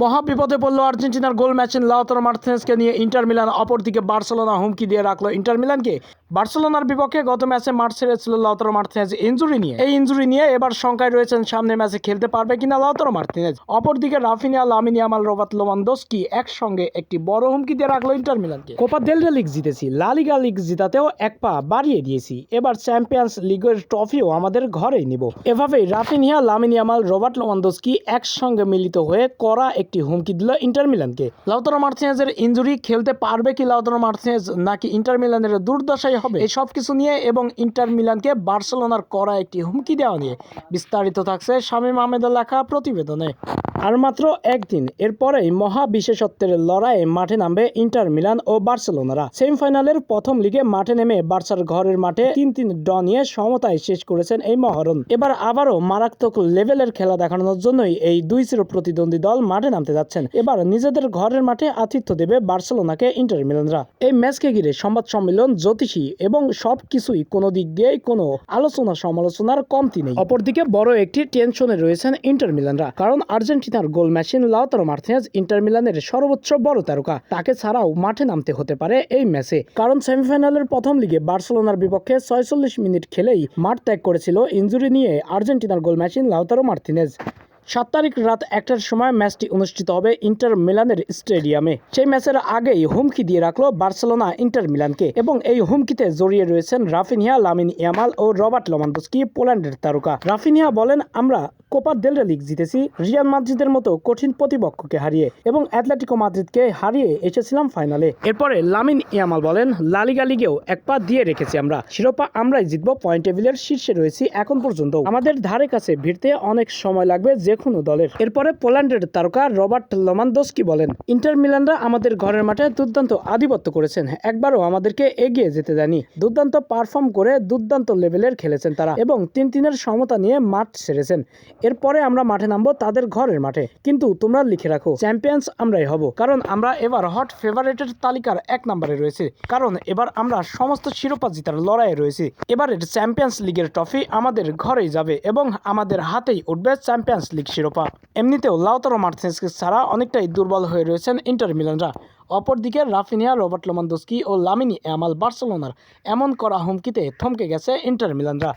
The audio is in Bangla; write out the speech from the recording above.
মহা বিপদে পড়ল আর্জেন্টিনার গোল ম্যাচেন লাউতারো মার্টিনেজকে নিয়ে ইন্টার মিলান, অপরদিকে বার্সেলোনা হুমকি দিয়ে রাখল ইন্টার মিলানকে। বার্সেলোনার বিপক্ষে গত ম্যাচে মাঠ ছেড়েছিল লাউতারো মার্টিনেজ ইনজুরি নিয়ে। এই ইনজুরি নিয়ে এবার শঙ্কায় রয়েছেন সামনে ম্যাচে খেলতে পারবে কিনা লাউতারো মার্টিনেজ অপরদিকে Raphinha, Lamine Yamal Robert Lewandowski একসঙ্গে একটি বড় হুমকি দিয়ে রাখল ইন্টার মিলানকে। কোপা দেল রে লিগ জিতেছি, লা লিগা লিগ জিতাতেও এক পা বাড়িয়ে দিয়েছি। এবার চ্যাম্পিয়ন্স লিগের ট্রফিও আমাদের ঘরেই নিব। এভাবেই Raphinha, Lamine Yamal Robert Lewandowski একসঙ্গে মিলিত হয়ে করা একটি হুমকি দিল ইন্টার মিলানকে। লাউতারো মার্টিনেজের ইঞ্জুরি খেলতে পারবে কি লাউতারো মার্টিনেজ নাকি ইন্টার মিলানের দুর্দশাই হবে? এই সব কিছু নিয়ে এবং ইন্টার মিলানকে বার্সেলোনার করা একটি হুমকি দেওয়া নিয়ে বিস্তারিত থাকছে শামীম আহমেদের লেখা প্রতিবেদনে। আর মাত্র একদিন এরপরেই মহা বিশেষত্বের লড়াইয়ে মাঠে নামবে ইন্টার মিলান ও বার্সেলোনারা। সেমিফাইনালের প্রথম লিগে মাঠে নেমে বার্সার ঘরের মাঠে তিন তিন ড নিয়ে সমতায় শেষ করেছেন এই মহরণ। এবার আবারও মারাত্মক লেভেলের খেলা দেখানোর জন্যই এই দুই চির প্রতিদ্বন্দ্বী দল মাঠে নামতে যাচ্ছেন। এবার নিজেদের ঘরের মাঠে আতিথ্য দেবে বার্সেলোনাকে ইন্টার মিলানরা। এই ম্যাচকে ঘিরে সংবাদ সম্মেলন জ্যোতিষী এবং সব কিছুই কোনো দিক দিয়েই কোনো আলোচনা সমালোচনার কমতি নেই। অপরদিকে বড় একটি টেনশনে রয়েছেন ইন্টার মিলানরা, কারণ আর্জেন্টিনার goal machine Lautaro Martinez Inter মিলানের সর্বোচ্চ বড় তারকা। তাকে ছাড়াও মাঠে নামতে হতে পারে এই ম্যাচে কারণ সেমিফাইনালের প্রথম লিগে বার্সেলোনার বিপক্ষে ছয়চল্লিশ মিনিট খেলেই মাঠ ত্যাগ করেছিল ইনজুরি নিয়ে আর্জেন্টিনার গোল মেশিন লাউতারো মার্টিনেজ সাত তারিখ রাত একটার সময় ম্যাচটি অনুষ্ঠিত হবে ইন্টার মিলানের স্টেডিয়ামে। সেই ম্যাচের আগেই হুমকি দিয়ে রাখল বার্সেলোনা ইন্টার মিলানকে এবং এই হুমকিতে জড়িয়ে রয়েছেন রাফিনিয়া, লামিন ইয়ামাল ও রবার্ট লমান্দস্কি পোল্যান্ডের তারকা। রাফিনিয়া বলেন, আমরা কোপা দেল রে লিগ জিতেছি রিয়াল মাদ্রিদের মতো কঠিন প্রতিপক্ষকে হারিয়ে এবং অ্যাটলেটিকো মাদ্রিদকে হারিয়ে এসেছিলাম ফাইনালে। এরপরে লামিন ইয়ামাল বলেন লালিগা লিগেও এক পা দিয়ে রেখেছি আমরা। শিরোপা আমরাই জিতবো, পয়েন্ট টেবিলের শীর্ষে রয়েছি এখন পর্যন্ত। আমাদের ধারে কাছে ভিড়তে অনেক সময় লাগবে যে কোনো দলের। এরপরে পোল্যান্ডের তারকা রবার্ট লমান্দোস্কি বলেন, ইন্টার মিলানরা আমাদের ঘরের মাঠে দুর্দান্ত আধিপত্য করেছেন। একবারও আমাদেরকে এগিয়ে যেতে দেয়নি। দুর্দান্ত পারফর্ম করে দুর্দান্ত লেভেলের খেলেছেন তারা এবং তিন তিনের সমতা নিয়ে মাঠ ছেড়েছেন। এরপরে আমরা মাঠে নামবো তাদের ঘরের মাঠে। কিন্তু তোমরা লিখে রাখো, চ্যাম্পিয়ন্স আমরাই হব। কারণ আমরা এবার হট ফেভারিটের তালিকার এক নম্বরে রয়েছে। কারণ এবার আমরা সমস্ত শিরোপা জিতার লড়াইয়ে রয়েছি। এবারের চ্যাম্পিয়ন্স লিগের ট্রফি আমাদের ঘরেই যাবে এবং আমাদের হাতেই উঠবে চ্যাম্পিয়ন্স লিগ শিরোপা। এমনিতেও লাউতারো মার্থেন্সকে ছাড়া অনেকটাই দুর্বল হয়ে রয়েছেন ইন্টার মিলানরা। অপরদিকে রাফিনিয়া, রবার্ট লোমান্দোস্কি ও লামিনি আমাল বার্সেলোনার এমন করা হুমকিতে থমকে গেছে ইন্টার মিলানরা।